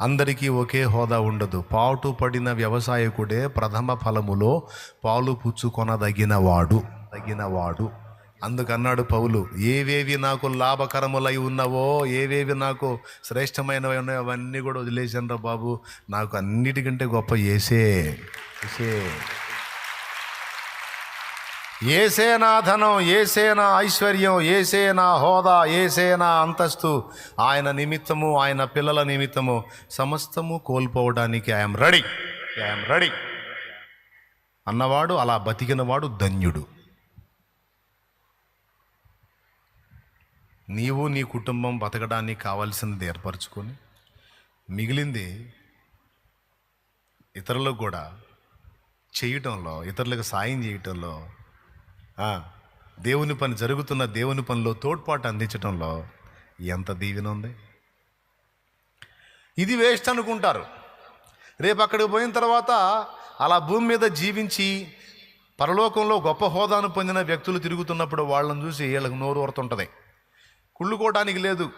అందరికీ ఒకే హోదా ఉండదు. పాటు పడిన వ్యవసాయకుడే ప్రథమ ఫలములో పాలు పుచ్చుకొనదగినవాడు. తగినవాడు అందుకన్నాడు పౌలు ఏవేవి నాకు లాభకరములై ఉన్నవో ఏవేవి నాకు శ్రేష్టమైనవి ఉన్నాయో అవన్నీ కూడా వదిలేశాను బాబు. నాకు అన్నిటికంటే గొప్ప ఏసే ఏసే ఏసేనా ధనం ఏసేనా ఐశ్వర్యం ఏసేనా హోదా ఏసేనా అంతస్తు ఆయన నిమిత్తము ఆయన పిల్లల నిమిత్తము సమస్తము కోల్పోవడానికి ఐఎమ్ రెడీ. I'm ready. అన్నవాడు అలా బతికినవాడు ధన్యుడు. నీవు నీ కుటుంబం బతకడానికి కావాల్సినది ఏర్పరచుకొని మిగిలింది ఇతరులకు కూడా చేయటంలో ఇతరులకు సాయం చేయటంలో దేవుని పని జరుగుతున్న దేవుని పనిలో తోడ్పాటు అందించడంలో ఎంత దీవెన ఉంది? ఇది వేస్ట్ అనుకుంటారు. రేపు అక్కడికి పోయిన తర్వాత అలా భూమి మీద జీవించి పరలోకంలో గొప్ప హోదాను పొందిన వ్యక్తులు తిరుగుతున్నప్పుడు వాళ్ళని చూసి వీళ్ళకి నోరు ఊరుతుంటుంది. కుళ్ళుకోవడానికి లేదు.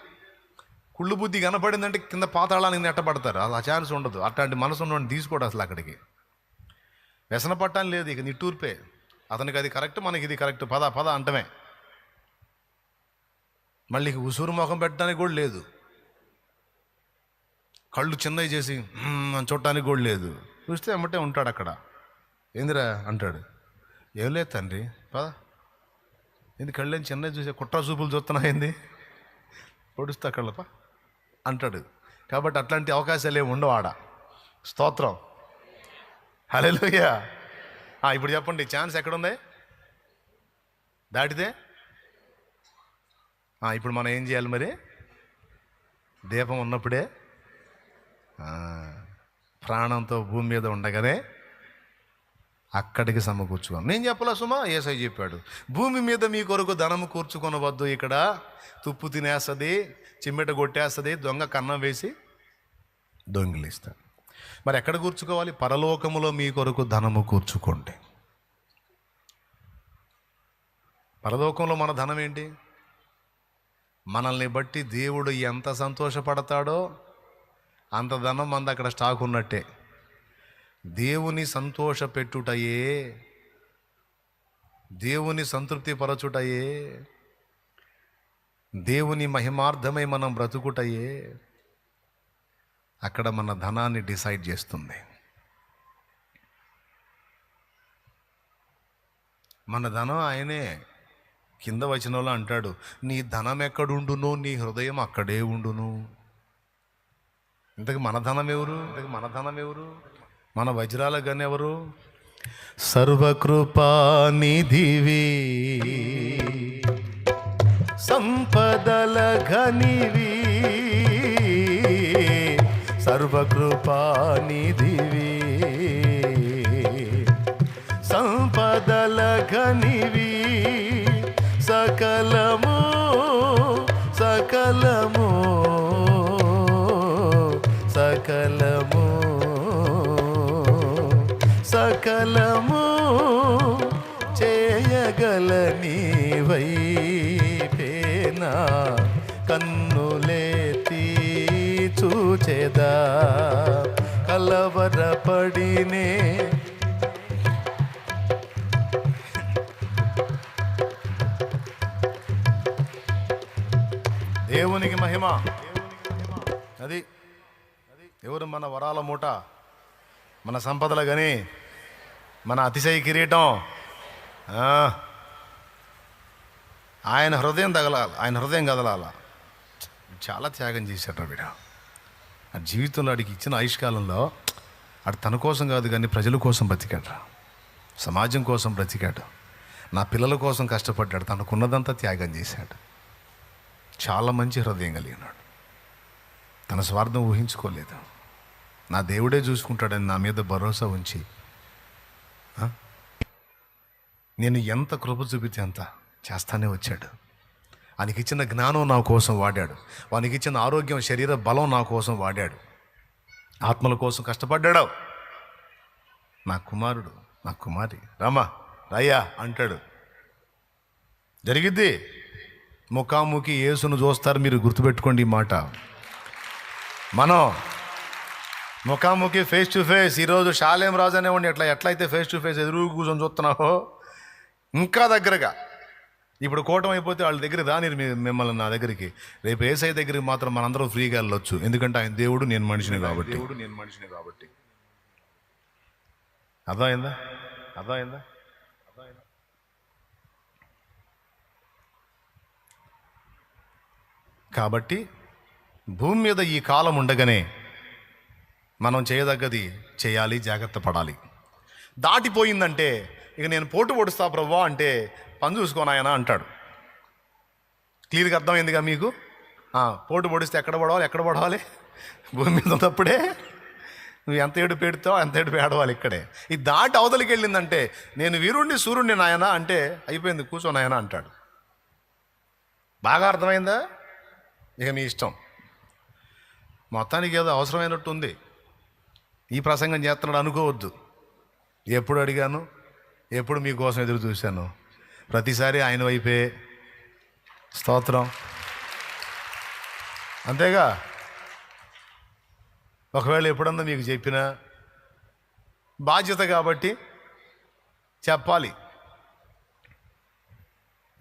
కుళ్ళు బుద్ధి కనపడిందంటే కింద పాతాళానికి నెట్టబడతారు. అలా ఛాన్స్ ఉండదు. అట్లాంటి మనసు ఉన్నవాడిని తీసుకోడు అసలు అక్కడికి. వ్యసన పట్టాని లేదు ఇక నిట్టూర్పే. అతనికి అది కరెక్ట్ మనకి ఇది కరెక్ట్. పద పద అంటమే. మళ్ళీ ఉసూరు ముఖం పెట్టడానికి కూడా లేదు. కళ్ళు చిన్నవి చేసి చూడటానికి కూడా లేదు. చూస్తే ఎమ్మటే ఉంటాడు అక్కడ. ఏందిరా? అంటాడు. ఏం లేదు తండ్రి పద. ఏంది కళ్ళేం చిన్నవి చూసే కుట్ర చూపులు చూస్తున్నా ఏంది? పొడుస్తా కళ్ళప అంటాడు. కాబట్టి అట్లాంటి అవకాశాలు ఏమి ఉండవు ఆడ. స్తోత్రం. హలో ఇప్పుడు చెప్పండి ఛాన్స్ ఎక్కడుంది? దాటితే? ఇప్పుడు మనం ఏం చేయాలి మరి? దీపం ఉన్నప్పుడే ప్రాణంతో భూమి మీద ఉండగానే అక్కడికి సమకూర్చుకో నేను చెప్పలా సుమా? ఏసై చెప్పాడు. భూమి మీద మీ కొరకు ధనము కూర్చుకొనవద్దు. ఇక్కడ తుప్పు తినేస్తుంది చిమ్మెట కొట్టేస్తుంది దొంగ కన్నం వేసి దొంగిలిస్తాడు. మరి ఎక్కడ కూర్చుకోవాలి? పరలోకములో మీ కొరకు ధనము కూర్చుకోండి పరలోకంలో మన ధనం ఏంటి? మనల్ని బట్టి దేవుడు ఎంత సంతోషపడతాడో అంత ధనం మంది అక్కడ స్టాక్ ఉన్నట్టే. దేవుని సంతోష పెట్టుటయే దేవుని సంతృప్తి పరచుటయే దేవుని మహిమార్థమై మనం బ్రతుకుటయే అక్కడ మన ధనాన్ని డిసైడ్ చేస్తుంది. మన ధనం ఆయనే. కింద వచనంలో అంటాడు నీ ధనం ఎక్కడుండును? నీ హృదయం అక్కడే ఉండును. ఇంతకు మన ధనం ఎవరు? ఇంతకు మన ధనం ఎవరు? మన వజ్రాల గని ఎవరు? సర్వకృపా నిధివి సంపదల ఘనివి. సర్వకృపానిధివి. సంపదల ఘనివి సకలము సకలము సకలము సకల పడినే. దేవునికి మహిమ. అది ఎవరు మన వరాల మూట? మన సంపదలు కానీ మన అతిశయ కిరీటం? ఆయన హృదయం తగలాలి ఆయన హృదయం కదలాల. చాలా త్యాగం చేశాడు బిడ్డ ఆ జీవితంలో అడిగి ఇచ్చిన ఆయుష్కాలంలో అటు తన కోసం కాదు కానీ ప్రజల కోసం బ్రతికాడు సమాజం కోసం బ్రతికాడు. నా పిల్లల కోసం కష్టపడ్డాడు. తనకున్నదంతా త్యాగం చేశాడు. చాలా మంచి హృదయం కలిగినాడు. తన స్వార్థం ఊహించుకోలేదు. నా దేవుడే చూసుకుంటాడని నా మీద భరోసా ఉంచి నేను ఎంత కృప చూపితే అంత చేస్తానే వచ్చాడు. వానికి ఇచ్చిన జ్ఞానం నా కోసం వాడాడు. వానికి ఇచ్చిన ఆరోగ్యం శరీర బలం నా కోసం వాడాడు. ఆత్మల కోసం కష్టపడ్డాడు. నా కుమారుడు నా కుమారి. రామా రాయ్యా అంటాడు. జరిగిద్ది. ముఖాముఖి యేసును చూస్తారు మీరు గుర్తుపెట్టుకోండి ఈ మాట. మనం ముఖాముఖి ఫేస్ టు ఫేస్ ఈరోజు షాలేం రాజు అనేవాడిని ఎట్లా ఎట్లయితే ఫేస్ టు ఫేస్ ఎదురు కూర్చొని చూస్తున్నావో ఇంకా దగ్గరగా ఇప్పుడు కూటమి అయిపోతే వాళ్ళ దగ్గర రాని మిమ్మల్ని నా దగ్గరికి. రేపు ఏసఐ దగ్గరికి మాత్రం మనందరం ఫ్రీగా వెళ్ళొచ్చు. ఎందుకంటే ఆయన దేవుడు నేను మనిషిని కాబట్టి. దేవుడు నేను మనిషిని కాబట్టి. అర్థమైందా? అర్థమైందా? కాబట్టి భూమి మీద ఈ కాలం ఉండగానే మనం చేయదగ్గది చేయాలి జాగ్రత్త పడాలి. దాటిపోయిందంటే ఇక నేను పోటు పొడుస్తా ప్రవ్వా అంటే పని చూసుకోనాయన అంటాడు. క్లియర్గా అర్థమైందిగా మీకు? పోటు పొడిస్తే ఎక్కడ పడవాలి ఎక్కడ పడవాలి? భూమి మీద ఉన్నప్పుడే నువ్వు ఎంత ఏడు పెడతావు అంత ఏడు పేడవాలి ఇక్కడే. ఈ దాటి అవతలికి వెళ్ళిందంటే నేను వీరుణ్ణి సూర్యుడిని నాయన అంటే అయిపోయింది కూర్చో నాయన అంటాడు. బాగా అర్థమైందా? ఇక మీ ఇష్టం. మొత్తానికి ఏదో అవసరమైనట్టు ఉంది. ఈ ప్రసంగం చేస్తున్నాడు అనుకోవద్దు. ఎప్పుడు అడిగాను? ఎప్పుడు మీకోసం ఎదురు చూశాను? ప్రతిసారి ఆయన వైపే. స్తోత్రం. అంతేగా. ఒకవేళ ఎప్పుడన్నా మీకు చెప్పినా బాధ్యత కాబట్టి చెప్పాలి.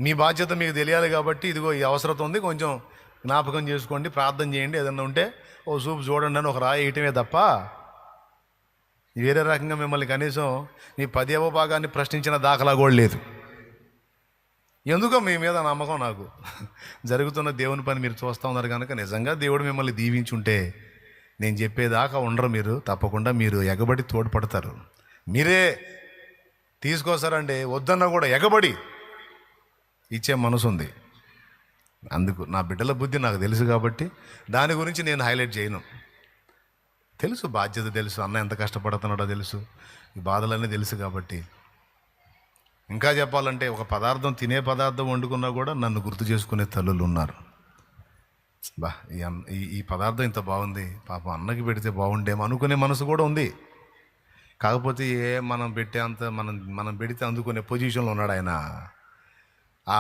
మీ బాధ్యత మీకు తెలియాలి కాబట్టి ఇదిగో ఈ అవసరత ఉంది కొంచెం జ్ఞాపకం చేసుకోండి ప్రార్థన చేయండి ఏదన్నా ఉంటే ఓ సూపు చూడండి అని ఒక రాయి వేయటమే తప్ప వేరే రకంగా మిమ్మల్ని కనీసం మీ పదేవ భాగాన్ని ప్రశ్నించిన దాఖలా కూడా లేదు. ఎందుకో మీ మీద నమ్మకం నాకు? జరుగుతున్న దేవుని పని మీరు చూస్తూ ఉన్నారు కనుక నిజంగా దేవుడు మిమ్మల్ని దీవించుంటే నేను చెప్పేదాకా ఉండరు మీరు తప్పకుండా మీరు ఎగబడి తోడ్పడతారు. మీరే తీసుకొస్తారండి వద్దన్నా కూడా ఎగబడి ఇచ్చే మనసు ఉంది. అందుకు నా బిడ్డల బుద్ధి నాకు తెలుసు కాబట్టి దాని గురించి నేను హైలైట్ చేయను. తెలుసు బాధ్యత తెలుసు అన్న ఎంత కష్టపడుతున్నాడో తెలుసు బాధలన్నీ తెలుసు కాబట్టి ఇంకా చెప్పాలంటే ఒక పదార్థం తినే పదార్థం వండుకున్నా కూడా నన్ను గుర్తు చేసుకునే తల్లులు ఉన్నారు. బా ఈ అన్న ఈ పదార్థం ఇంత బాగుంది. పాపం అన్నకి పెడితే బాగుండేమో అనుకునే మనసు కూడా ఉంది. కాకపోతే ఏ మనం పెట్టే అంత మనం మనం పెడితే అందుకునే పొజిషన్లో ఉన్నాడు ఆయన. ఆ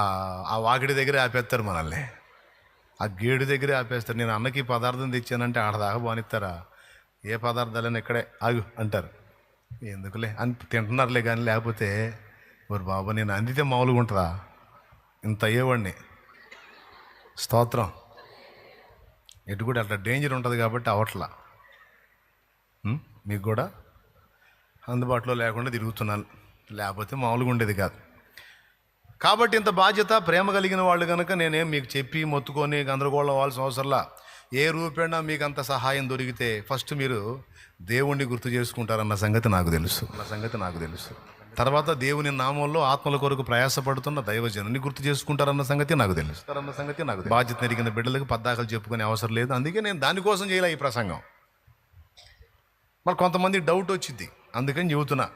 ఆ వాకిడి దగ్గరే ఆపేస్తారు మనల్ని. ఆ గేడు దగ్గరే ఆపేస్తారు. నేను అన్నకి పదార్థం తెచ్చానంటే ఆడదాకా బానిస్తారా? ఏ పదార్థాలైనా ఇక్కడే ఆగు అంటారు. ఎందుకులే? అని తింటున్నారులే కానీ లేకపోతే ఓరు బాబు నేను అందితే మామూలుగా ఉంటుందా? ఇంత అయ్యేవాడిని. స్తోత్రం. ఎటు కూడా అట్లా డేంజర్ ఉంటుంది కాబట్టి అవట్లా. మీకు కూడా? అందుబాటులో లేకుండా తిరుగుతున్నాను. లేకపోతే మామూలుగా ఉండేది కాదు. కాబట్టి ఇంత బాధ్యత ప్రేమ కలిగిన వాళ్ళు కనుక నేనేం మీకు చెప్పి మొత్తుకొని గందరగోళం అవ్వాల్సిన అవసరంలా. ఏ రూపేణా మీకు అంత సహాయం దొరికితే ఫస్ట్ మీరు దేవుణ్ణి గుర్తు చేసుకుంటారన్న సంగతి నాకు తెలుసు. అన్న సంగతి నాకు తెలుసు. తర్వాత దేవుని నామంలో ఆత్మల కొరకు ప్రయాసపడుతున్న దైవజనుని గుర్తు చేసుకుంటారన్న సంగతి నాకు తెలుసు. అన్న సంగతి నాకు. బాధ్యత ఎరిగిన బిడ్డలకు పద్దాకలు చెప్పుకునే అవసరం లేదు. అందుకే నేను దానికోసం చేయలే ఈ ప్రసంగం. మరి కొంతమంది డౌట్ వచ్చింది. అందుకని చెబుతున్నా.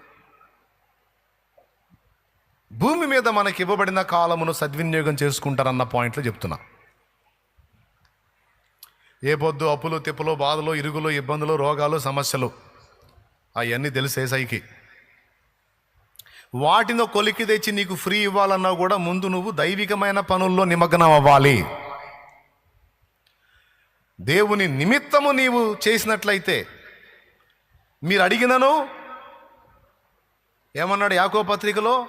భూమి మీద మనకి ఇవ్వబడిన కాలమును సద్వినియోగం చేసుకుంటారన్న పాయింట్లో చెప్తున్నా. ఏ పొద్దు అప్పులు తిప్పులు బాధలు ఇరుగులు ఇబ్బందులు రోగాలు సమస్యలు అవన్నీ తెలిసే సైకి. వాటిని కొలికి తెచ్చి నీకు ఫ్రీ ఇవ్వాలన్నా కూడా ముందు నువ్వు దైవికమైన పనుల్లో నిమగ్నం అవ్వాలి దేవుని నిమిత్తము నీవు చేసినట్లయితే మీరు అడిగినను ఏమన్నాడు యాకో పత్రికలో?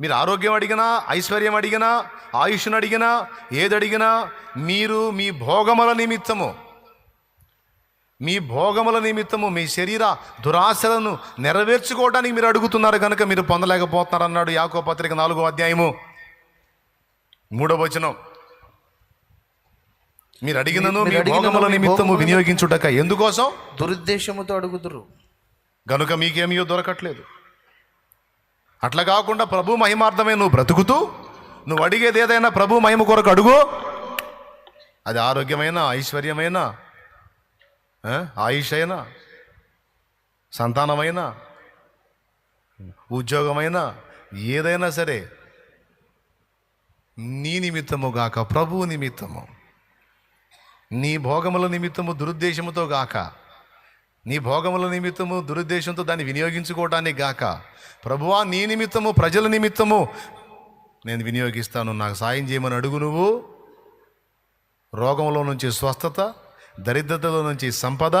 మీరు ఆరోగ్యం అడిగినా ఐశ్వర్యం అడిగినా ఆయుష్ను అడిగినా ఏది అడిగినా మీరు మీ భోగముల నిమిత్తము మీ భోగముల నిమిత్తము మీ శరీర దురాశలను నెరవేర్చుకోవడానికి మీరు అడుగుతున్నారు కనుక మీరు పొందలేకపోతున్నారు అన్నాడు యాకో పత్రిక నాలుగో అధ్యాయము మూడవ వచనం. మీరు అడిగినను మీ భోగముల నిమిత్తము వినియోగించుటక ఎందుకోసం? దురుద్దేశముతో అడుగుదురు. గనుక మీకేమీ దొరకట్లేదు. అట్లా కాకుండా ప్రభు మహిమార్థమే నువ్వు బ్రతుకుతూ నువ్వు అడిగేది ఏదైనా ప్రభు మహిమ కొరకు అడుగు. అది ఆరోగ్యమైన ఐశ్వర్యమైన ఆయుష్ అయినా సంతానమైనా? ఉద్యోగమైనా? ఏదైనా సరే నీ నిమిత్తము గాక ప్రభువు నిమిత్తము. నీ భోగముల నిమిత్తము దురుద్దేశముతో గాక నీ భోగముల నిమిత్తము దురుద్దేశంతో దాన్ని వినియోగించుకోవటానికి గాక ప్రభువా నీ నిమిత్తము ప్రజల నిమిత్తము నేను వినియోగిస్తాను నాకు సాయం చేయమని అడుగు నువ్వు. రోగంలో నుంచి స్వస్థత దరిద్రతలో నుంచి సంపద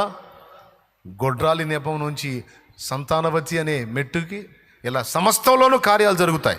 గొడ్రాలి నెపం నుంచి సంతానవతి అనే మెట్టుకి ఇలా సమస్తంలోనూ కార్యాలు జరుగుతాయి.